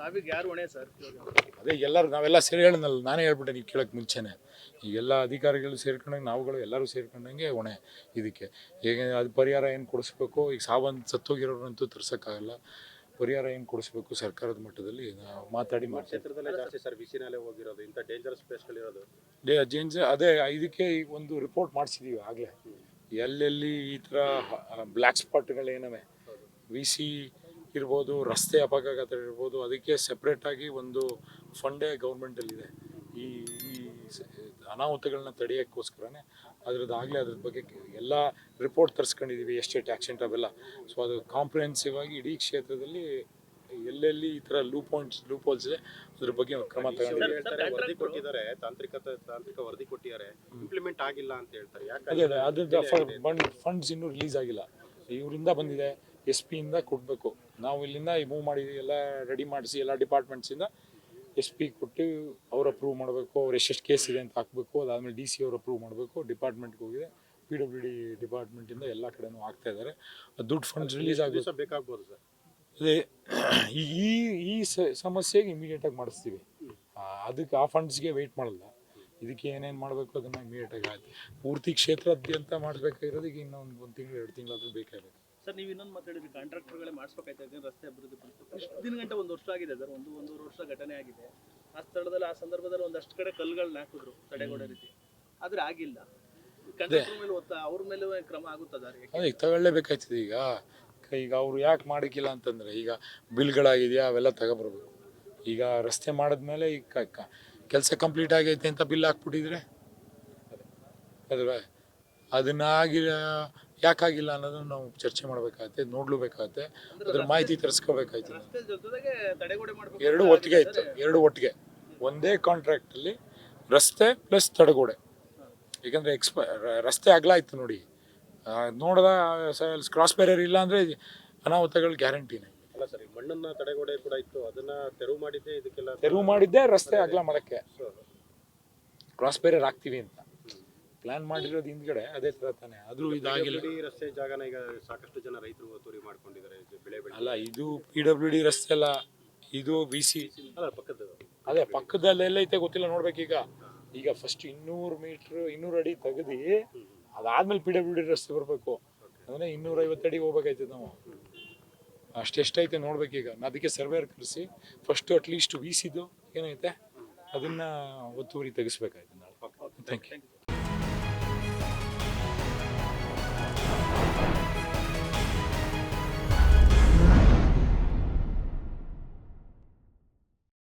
ಸಾವಿಗೆ ಯಾರು ಹೊಣೆ ಸರ್? ಅದೇ ಎಲ್ಲರೂ ನಾವೆಲ್ಲ ಸೇರಿ ಹೇಳಿದ್ನಲ್ಲ ನಾನೇ ಹೇಳ್ಬಿಟ್ಟೆ ನೀವು ಕೇಳಕ್ಕೆ ಮುಂಚೆನೆ. ಈಗೆಲ್ಲ ಅಧಿಕಾರಿಗಳು ಸೇರ್ಕೊಂಡಂಗೆ ನಾವುಗಳು ಎಲ್ಲರೂ ಸೇರ್ಕೊಂಡಂಗೆ ಹೊಣೆ ಇದಕ್ಕೆ. ಹೇಗೆ ಅದು ಪರಿಹಾರ ಏನು ಕೊಡಿಸ್ಬೇಕು? ಈಗ ಸಾವಂತ ಸತ್ತೋಗಿರೋರಂತೂ ತರ್ಸೋಕ್ಕಾಗಲ್ಲ. ಪರಿಹಾರ ಏನು ಕೊಡಿಸ್ಬೇಕು ಸರ್ಕಾರದ ಮಟ್ಟದಲ್ಲಿ? ನಾವು ಮಾತಾಡಿ ಮಾಡ್ತೀವಿ. ಕ್ಷೇತ್ರದಲ್ಲೇ ಜಾಸ್ತಿ ಸರ್ ಹೋಗಿರೋದು ಇಂಥ ಡೇಂಜರಸ್ ಪ್ಲೇಸ್ಗಳಿರೋದು ಡೇ ಜೇಂಜ್ ಅದೇ ಇದಕ್ಕೆ ಒಂದು ರಿಪೋರ್ಟ್ ಮಾಡಿಸಿದ್ದೀವಿ ಆಗಲೇ. ಎಲ್ಲೆಲ್ಲಿ ಈ ಥರ ಬ್ಲ್ಯಾಕ್ ಸ್ಪಾಟ್ಗಳೇನವೆ ವಿ ಸಿ ಇರ್ಬೋದು ರಸ್ತೆ ಅಪಘಾತ ಇರ್ಬೋದು ಅದಕ್ಕೆ ಸೆಪ್ರೇಟಾಗಿ ಒಂದು ಫಂಡೇ ಗೌರ್ಮೆಂಟಲ್ಲಿದೆ ಈ ಈ ಅನಾಹುತಗಳನ್ನ ತಡೆಯೋಕ್ಕೋಸ್ಕರನೇ ಅದ್ರದ್ದು ಆಗಲೇ ಅದ್ರ ಬಗ್ಗೆ ಎಲ್ಲ ರಿಪೋರ್ಟ್ ತರಿಸ್ಕೊಂಡಿದ್ದೀವಿ ಎಸ್ಟೇಟ್ ಆ್ಯಕ್ಸಿಡೆಂಟ್ ಅವೆಲ್ಲ. ಸೊ ಅದು ಕಾಂಪ್ರಿಹೆನ್ಸಿವ್ ಆಗಿ ಇಡೀ ಕ್ಷೇತ್ರದಲ್ಲಿ ಎಲ್ಲೆಲ್ಲಿ ಈ ಥರ ಲೂ ಪಾಯಿಂಟ್ಸ್ ಲೂ ಹೋಲ್ಸ್ ಇದೆ ಅದ್ರ ಬಗ್ಗೆ ಕ್ರಮ ವರದಿ ಕೊಟ್ಟಿದ್ದಾರೆ ತಾಂತ್ರಿಕ ತಾಂತ್ರಿಕ ವರದಿ ಕೊಟ್ಟಿದ್ದಾರೆ. ಇಂಪ್ಲಿಮೆಂಟ್ ಆಗಿಲ್ಲ ಅಂತ ಹೇಳ್ತಾರೆ. ಯಾಕಂದ್ರೆ ಯಾಕೆ ಅದೇ ಅದ್ರದ್ದು ಫಂಡ್ ಫಂಡ್ಸ್ ಇನ್ನೂ ರಿಲೀಸ್ ಆಗಿಲ್ಲ. ಇವರಿಂದ ಬಂದಿದೆ ಎಸ್ ಪಿಯಿಂದ ಕೊಡಬೇಕು. ನಾವು ಇಲ್ಲಿಂದ ಮೂವ್ ಮಾಡಿ ಎಲ್ಲ ರೆಡಿ ಮಾಡಿಸಿ ಎಲ್ಲ ಡಿಪಾರ್ಟ್ಮೆಂಟ್ಸಿಂದ ಎಸ್ ಪಿ ಕೊಟ್ಟು ಅವ್ರು ಅಪ್ರೂವ್ ಮಾಡಬೇಕು ಅವ್ರು ಎಷ್ಟೆಷ್ಟು ಕೇಸ್ ಇದೆ ಅಂತ ಹಾಕಬೇಕು ಅದಾದಮೇಲೆ ಡಿ ಸಿ ಅವ್ರು ಅಪ್ರೂವ್ ಮಾಡಬೇಕು ಡಿಪಾರ್ಟ್ಮೆಂಟ್ಗೆ ಹೋಗಿದೆ. ಪಿ ಡಬ್ಲ್ಯೂ ಡಿ ಡಿಪಾರ್ಟ್ಮೆಂಟಿಂದ ಎಲ್ಲ ಕಡೆನೂ ಆಗ್ತಾ ಇದ್ದಾರೆ. ದುಡ್ಡು ಫಂಡ್ಸ್ ರಿಲೀಸ್ ಆಗಬೇಕು ದಿವಸ ಬೇಕಾಗ್ಬೋದು ಸರ್. ಅದೇ ಈ ಈ- ಸಮಸ್ಯೆಗೆ ಇಮಿಡಿಯೇಟಾಗಿ ಮಾಡಿಸ್ತೀವಿ. ಅದಕ್ಕೆ ಆ ಫಂಡ್ಸ್ಗೆ ವೆಯ್ಟ್ ಮಾಡಲ್ಲ. ಇದಕ್ಕೆ ಏನೇನು ಮಾಡಬೇಕು ಅದನ್ನು ಇಮಿಡಿಯೇಟಾಗಿ ಆಯ್ತು. ಪೂರ್ತಿ ಕ್ಷೇತ್ರದ್ಯಂತ ಮಾಡಬೇಕಾಗಿರೋದು ಈಗ ಇನ್ನೊಂದು ಒಂದು ತಿಂಗಳು ಎರಡು ತಿಂಗಳಾದರೂ ಬೇಕಾಗುತ್ತೆ. ಸರ್ ನೀವು ಇನ್ನೊಂದು ಮಾತಾಡಿದ್ರಿ ಕಾಂಟ್ರಾಕ್ಟರ್ಗಳೇ ಮಾಡಿಸ್ಬೇಕಾಯ್ತಾ ರಸ್ತೆ ಅಭಿವೃದ್ಧಿ ಪಡಿಸ್ಬೇಕು. ಇಷ್ಟು ದಿನ ಗಂಟೆ ಒಂದು ವರ್ಷ ಆಗಿದೆ ಸರ್ ಒಂದು ಒಂದೂವರೆ ವರ್ಷ ಘಟನೆ ಆಗಿದೆ. ಆ ಸ್ಥಳದಲ್ಲಿ ಆ ಸಂದರ್ಭದಲ್ಲಿ ಒಂದಷ್ಟು ಕಡೆ ಕಲ್ಲುಗಳನ್ನ ಹಾಕಿದ್ರು ತಡೆಗೋಡೆ ರೀತಿ. ಆದ್ರೆ ಆಗಿಲ್ಲ. ಕಂಟ್ರಾಕ್ಟರ್ ಮೇಲೆ ಒತ್ತ ಅವ್ರ ಮೇಲೆ ಕ್ರಮ ಆಗುತ್ತದ ಅದೇ ಈಗ ತಗೊಳ್ಳೇಬೇಕಾಯ್ತದೆ ಈಗ. ಈಗ ಅವ್ರು ಯಾಕೆ ಮಾಡಿಕ್ಕಿಲ್ಲ ಅಂತಂದರೆ ಈಗ ಬಿಲ್ಗಳಾಗಿದೆಯಾ ಅವೆಲ್ಲ ತಗೊಬರ್ಬೇಕು. ಈಗ ರಸ್ತೆ ಮಾಡಿದ್ಮೇಲೆ ಈಗ ಕೆಲಸ ಕಂಪ್ಲೀಟ್ ಆಗೈತೆ ಅಂತ ಬಿಲ್ ಹಾಕ್ಬಿಟ್ಟಿದ್ರೆ ಅದನ್ನಾಗಿ ಯಾಕಾಗಿಲ್ಲ ಅನ್ನೋದನ್ನ ನಾವು ಚರ್ಚೆ ಮಾಡಬೇಕಾಗತ್ತೆ ನೋಡ್ಲೂಬೇಕಾಗತ್ತೆ. ಅದ್ರ ಮಾಹಿತಿ ತರಿಸ್ಕೋಬೇಕಾಯ್ತು ಎರಡು ಒಟ್ಟಿಗೆ ಇತ್ತು ಎರಡು ಒಟ್ಟಿಗೆ. ಒಂದೇ ಕಾಂಟ್ರಾಕ್ಟಲ್ಲಿ ರಸ್ತೆ ಪ್ಲಸ್ ತಡೆಗೋಡೆ. ಏಕೆಂದರೆ ಎಕ್ಸ್ಪ ರಸ್ತೆ ಅಗಲ ಇತ್ತು ನೋಡಿ. ನೋಡಿದ ಕ್ರಾಸ್ ಬ್ಯಾರಿಯರ್ ಇಲ್ಲ ಅಂದರೆ ಅನಾಹುತಗಳು ಗ್ಯಾರಂಟಿನೇ ಅಲ್ಲ ಸರ್ ಮಣ್ಣನ್ನ ತಡೆಗೋಡೆ ಕೂಡ ಇತ್ತು. ಅದನ್ನ ತೆರವು ಮಾಡಿದ್ದೆ ಇದಕ್ಕೆಲ್ಲ ತೆರವು ಮಾಡಿದ್ದೆ ರಸ್ತೆ ಅಗಲ ಮಾಡೋಕ್ಕೆ ಕ್ರಾಸ್ ಬ್ಯಾರಿಯರ್ ಆಗ್ತೀವಿ ಅಂತ. ಪ್ಲ್ಯಾನ್ ಮಾಡಿರೋದು ಹಿಂದ್ಗಡೆ ಅದೇ ತರ ತಾನೇ ಆದ್ರೂ ಇದಾಗಿಲ್ಲ. ರಸ್ತೆ ಜಾಗನ ಈಗ ಸಾಕಷ್ಟು ಜನ ರೈತರು ಒತ್ತುವರಿ ಮಾಡ್ಕೊಂಡಿದ್ದಾರೆ ಬೆಳೆ ಬೆಳೆ. ಅಲ್ಲ ಇದು ಪಿ ಡಬ್ಲ್ಯೂ ಡಿ ರಸ್ತೆ ಅಲ್ಲ ಇದು ಬಿ ಸಿ ಅಲ್ಲ ಪಕ್ಕದ ಅದೇ ಪಕ್ಕದಲ್ಲಿ ಎಲ್ಲೈತೆ ಗೊತ್ತಿಲ್ಲ ನೋಡ್ಬೇಕೀಗ. ಈಗ ಫಸ್ಟ್ ಇನ್ನೂರು ಮೀಟ್ರ್ ಇನ್ನೂರು ಅಡಿ ತೆಗೆದಿ ಅದಾದ್ಮೇಲೆ ಪಿ ಡಬ್ಲ್ಯೂ ಡಿ ರಸ್ತೆ ಬರಬೇಕು. ಇನ್ನೂರ ಇನ್ನೂರೈವತ್ತು ಅಡಿ ಹೋಗ್ಬೇಕಾಯ್ತದೆ ನಾವು. ಅಷ್ಟೆಷ್ಟೈತೆ ನೋಡ್ಬೇಕೀಗ. ನಾ ಅದಕ್ಕೆ ಸರ್ವೇರ್ ಕರೆಸಿ ಫಸ್ಟ್ ಅಟ್ಲೀಸ್ಟ್ ವಿ ಸಿದು ಏನೈತೆ ಅದನ್ನ ಒತ್ತುವರಿ ತೆಗಿಸ್ಬೇಕಾಯ್ತು ನಾಳೆ. Thank you Thank you.